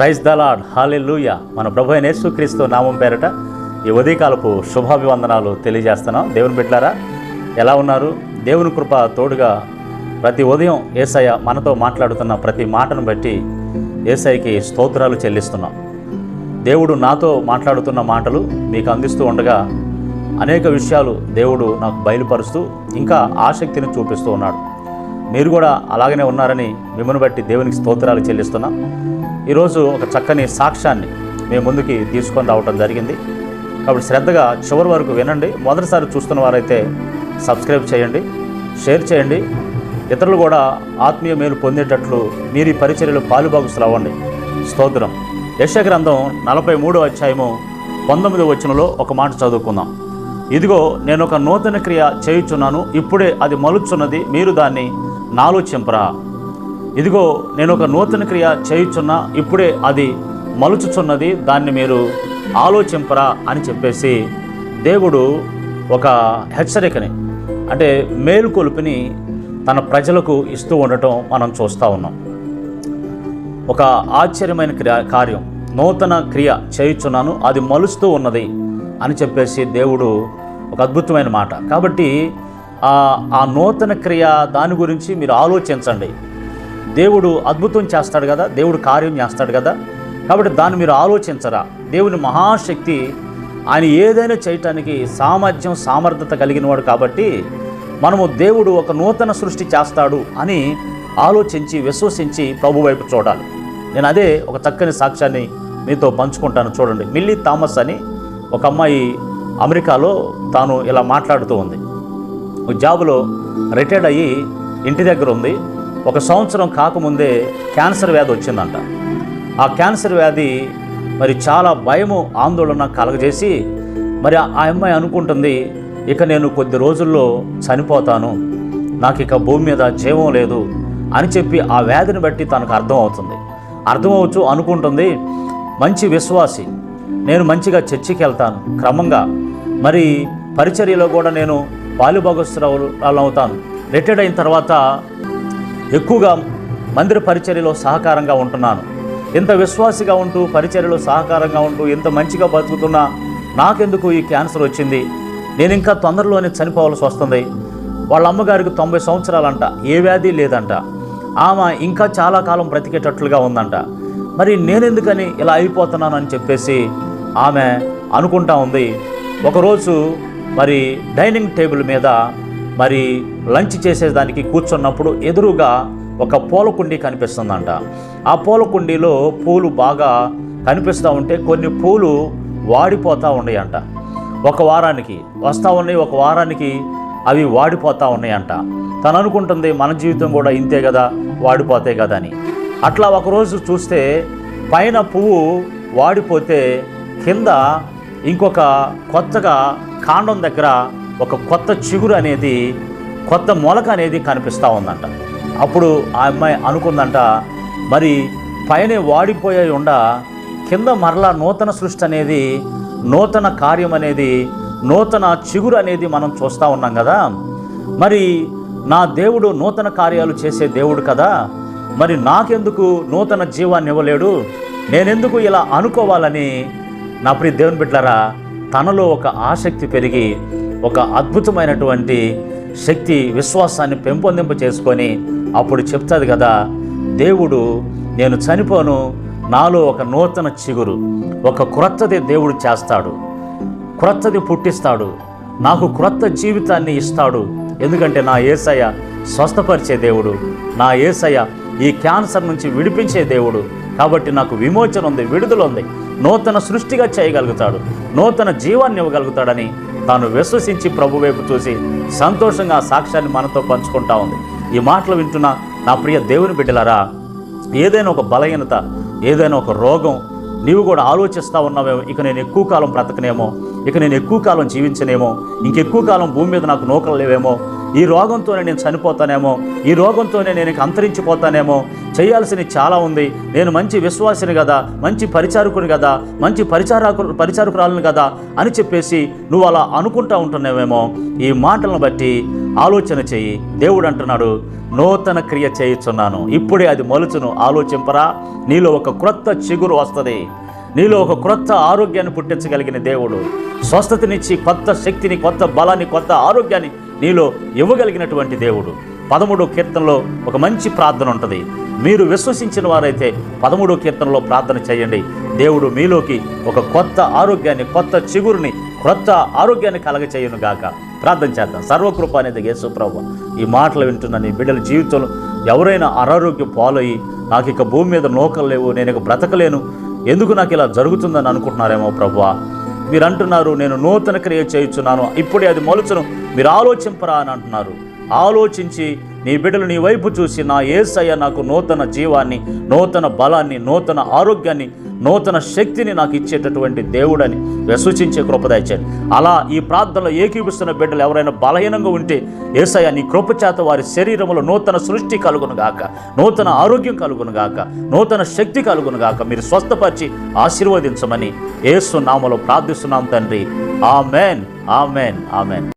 Praise the Lord hallelujah మన ప్రభు అయిన యేసుక్రీస్తు నామం పేరట ఈ ఉదయకాలపు శుభాభివందనాలు తెలియజేస్తున్నాం. దేవుని బిడ్డలారా ఎలా ఉన్నారు? దేవుని కృప తోడుగా ప్రతి ఉదయం ఏసయ్య మనతో మాట్లాడుతున్న ప్రతి మాటను బట్టి ఏసఐకి స్తోత్రాలు చెల్లిస్తున్నాం. దేవుడు నాతో మాట్లాడుతున్న మాటలు మీకు అందిస్తూ ఉండగా అనేక విషయాలు దేవుడు నాకు బయలుపరుస్తూ ఇంకా ఆసక్తిని చూపిస్తూ ఉన్నాడు. మీరు కూడా అలాగనే ఉన్నారని మిమ్మల్ని బట్టి దేవునికి స్తోత్రాలు చెల్లిస్తున్నాం. ఈరోజు ఒక చక్కని సాక్ష్యాన్ని మేము ముందుకి తీసుకొని రావటం జరిగింది. కాబట్టి శ్రద్ధగా చివరి వరకు వినండి. మొదటిసారి చూస్తున్న వారైతే సబ్స్క్రైబ్ చేయండి షేర్ చేయండి. ఇతరులు కూడా ఆత్మీయ మేలు పొందేటట్లు మీరు ఈ పరిచర్యలు పాలుభాగస్తులు అవ్వండి. స్తోత్రం. యశ గ్రంథం నలభై మూడో అధ్యాయము పంతొమ్మిదో వచనంలో ఒక మాట చదువుకుందాం. ఇదిగో నేను ఒక నూతన క్రియ చేయుచున్నాను. ఇప్పుడే అది మలుచున్నది. మీరు దాన్ని నాలోచింపరా ఇదిగో నేను ఒక నూతన క్రియ చేయుచున్నా ఇప్పుడే అది మలుచుచున్నది దాన్ని మీరు ఆలోచింపరా అని చెప్పేసి దేవుడు ఒక హెచ్చరికని అంటే మేలుకొలుపుని తన ప్రజలకు ఇస్తూ ఉండటం మనం చూస్తూ ఉన్నాం. ఒక ఆశ్చర్యమైన క్రియ కార్యం. నూతన క్రియ చేయుచున్నాను అది మలుస్తూ ఉన్నది అని చెప్పేసి దేవుడు ఒక అద్భుతమైన మాట. కాబట్టి ఆ నూతన క్రియ దాని గురించి మీరు ఆలోచించండి. దేవుడు అద్భుతం చేస్తాడు కదా దేవుడు కార్యం చేస్తాడు కదా. కాబట్టి దాన్ని మీరు ఆలోచించరా. దేవుని మహాశక్తి ఆయన ఏదైనా చేయటానికి సామర్థ్యం సామర్థ్యత కలిగిన వాడు కాబట్టి మనము దేవుడు ఒక నూతన సృష్టి చేస్తాడు అని ఆలోచించి విశ్వసించి ప్రభు వైపు చూడాలి. నేను అదే ఒక చక్కని సాక్ష్యాన్ని మీతో పంచుకుంటాను చూడండి. మిల్లీ థామస్ అని ఒక అమ్మాయి అమెరికాలో తాను ఇలా మాట్లాడుతూ ఉంది. జాబులో రిటైర్డ్ అయ్యి ఇంటి దగ్గర ఉంది. ఒక సంవత్సరం కాకముందే క్యాన్సర్ వ్యాధి వచ్చిందంట. ఆ క్యాన్సర్ వ్యాధి మరి చాలా భయము ఆందోళన కలగజేసి మరి ఆ అమ్మాయి అనుకుంటుంది ఇక నేను కొద్ది రోజుల్లో చనిపోతాను. నాకు ఇక భూమి మీద జీవం లేదు అని చెప్పి ఆ వ్యాధిని బట్టి తనకు అర్థమవుతుంది. అర్థమవచ్చు అనుకుంటుంది మంచి విశ్వాసి నేను మంచిగా చర్చికి వెళ్తాను క్రమంగా మరి పరిచర్యలో కూడా నేను పాలుభాగస్తురాలు అవుతాను రిటైర్డ్ అయిన తర్వాత ఎక్కువగా మందిర పరిచర్యలో సహకారంగా ఉంటున్నాను. ఇంత విశ్వాసిగా ఉంటూ పరిచర్యలో సహకారంగా ఉంటూ ఇంత మంచిగా బతుకుతున్నా నాకెందుకు ఈ క్యాన్సర్ వచ్చింది? నేను ఇంకా తొందరలోనే చనిపోవాల్సి వస్తుంది. వాళ్ళ అమ్మగారికి తొంభై సంవత్సరాలంట. ఏ వ్యాధి లేదంట. ఆమె ఇంకా చాలా కాలం బ్రతికేటట్లుగా ఉందంట. మరి నేనెందుకని ఇలా అయిపోతున్నానని చెప్పేసి ఆమె అనుకుంటా ఉంది. ఒకరోజు మరి డైనింగ్ టేబుల్ మీద మరి లంచ్ చేసేదానికి కూర్చున్నప్పుడు ఎదురుగా ఒక పూల కుండీ కనిపిస్తుందంట. ఆ పూల కుండీలో పూలు బాగా కనిపిస్తూ ఉంటే కొన్ని పూలు వాడిపోతూ ఉన్నాయంట. ఒక వారానికి వస్తూ ఉన్నాయి ఒక వారానికి అవి వాడిపోతూ ఉన్నాయంట. తను అనుకుంటుంది మన జీవితం కూడా ఇంతే కదా వాడిపోతే కదా అని. అట్లా ఒకరోజు చూస్తే పైన పువ్వు వాడిపోతే కింద ఇంకొక కొత్తగా కాండం దగ్గర ఒక కొత్త చిగురు అనేది కొత్త మొలక అనేది కనిపిస్తూ ఉందంట. అప్పుడు ఆ అమ్మాయి అనుకుందంట మరి పైన వాడిపోయే ఉండ కింద మరలా నూతన సృష్టి అనేది నూతన కార్యం అనేది నూతన చిగురు అనేది మనం చూస్తూ ఉన్నాం కదా. మరి నా దేవుడు నూతన కార్యాలు చేసే దేవుడు కదా. మరి నాకెందుకు నూతన జీవాన్ని ఇవ్వలేడు? నేనెందుకు ఇలా అనుకోవాలని? నా ప్రియ దేవుని బిడ్డలారా తనలో ఒక ఆసక్తి పెరిగి ఒక అద్భుతమైనటువంటి శక్తి విశ్వాసాన్ని పెంపొందింప చేసుకొని అప్పుడు చెప్తుంది కదా దేవుడు నేను చనిపోను. నాలో ఒక నూతన చిగురు ఒక క్రొత్తది దేవుడు చేస్తాడు. క్రొత్తది పుట్టిస్తాడు. నాకు క్రొత్త జీవితాన్ని ఇస్తాడు. ఎందుకంటే నా ఏసయ్య స్వస్థపరిచే దేవుడు. నా ఏసయ్య ఈ క్యాన్సర్ నుంచి విడిపించే దేవుడు. కాబట్టి నాకు విమోచన ఉంది విడుదల ఉంది. నూతన సృష్టిగా చేయగలుగుతాడు. నూతన జీవాన్ని ఇవ్వగలుగుతాడని తాను విశ్వసించి ప్రభు వైపు చూసి సంతోషంగా ఆ సాక్ష్యాన్ని మనతో పంచుకుంటా ఉంది. ఈ మాటలు వింటున్న నా ప్రియ దేవుని బిడ్డలారా ఏదైనా ఒక బలహీనత ఏదైనా ఒక రోగం నీవు కూడా ఆలోచిస్తూ ఉన్నావేమో ఇక నేను ఎక్కువ కాలం బ్రతకనేమో ఇక నేను ఎక్కువ కాలం జీవించనేమో ఇంకెక్కువ కాలం భూమి మీద నాకు నూకలు లేవేమో ఈ రోగంతోనే నేను చనిపోతానేమో ఈ రోగంతోనే నేను ఇక అంతరించిపోతానేమో చేయాల్సినవి చాలా ఉంది. నేను మంచి విశ్వాసిని కదా మంచి పరిచారకుని కదా మంచి పరిచారకు పరిచారకురాలను కదా అని చెప్పేసి నువ్వు అలా అనుకుంటా ఉంటున్నావేమో. ఈ మాటలను బట్టి ఆలోచన చెయ్యి. దేవుడు అంటున్నాడు నూతన క్రియ చేయుచున్నాను. ఇప్పుడే అది మలుచును. ఆలోచింపరా. నీలో ఒక క్రొత్త చిగురు వస్తుంది. నీలో ఒక క్రొత్త ఆరోగ్యాన్ని పుట్టించగలిగిన దేవుడు. స్వస్థతనిచ్చి కొత్త శక్తిని కొత్త బలాన్ని కొత్త ఆరోగ్యాన్ని నీలో ఇవ్వగలిగినటువంటి దేవుడు. పదమూడో కీర్తనలో ఒక మంచి ప్రార్థన ఉంటుంది. మీరు విశ్వసించిన వారైతే పదమూడో కీర్తనలో ప్రార్థన చేయండి. దేవుడు మీలోకి ఒక కొత్త ఆరోగ్యాన్ని కొత్త చిగురుని కొత్త ఆరోగ్యాన్ని కలగచేయను గాక. ప్రార్థన చేద్దాం. సర్వకృప అనేది యేసుప్రభు ఈ మాటలు వింటున్న నీ బిడ్డల జీవితంలో ఎవరైనా అనారోగ్యం పాలయ్యి నాకు ఇక భూమి మీద నోకలు లేవు నేను ఇక బ్రతకలేను. ఎందుకు నాకు ఇలా జరుగుతుందని అనుకుంటున్నారేమో ప్రభువా? మీరు అంటున్నారు నేను నూతన క్రియ చేయుచున్నాను. ఇప్పుడే అది మొలుచును. మీరు ఆలోచింపరా అని అంటున్నారు. ఆలోచించి నీ బిడ్డలు నీ వైపు చూసి నా ఏసయ్య నాకు నూతన జీవాన్ని నూతన బలాన్ని నూతన ఆరోగ్యాన్ని నూతన శక్తిని నాకు ఇచ్చేటటువంటి దేవుడని విశ్వసించే కృప అలా ఈ ప్రార్థనలో ఏకీపిస్తున్న బిడ్డలు ఎవరైనా బలహీనంగా ఉంటే ఏసయ్య నీ కృపచేత వారి శరీరంలో నూతన సృష్టి కలుగును గాక నూతన ఆరోగ్యం కలుగును గాక నూతన శక్తి కలుగును గాక మీరు స్వస్థపరిచి ఆశీర్వదించమని ఏసు నామలో ప్రార్థిస్తున్నాం తండ్రి. Amen amen amen.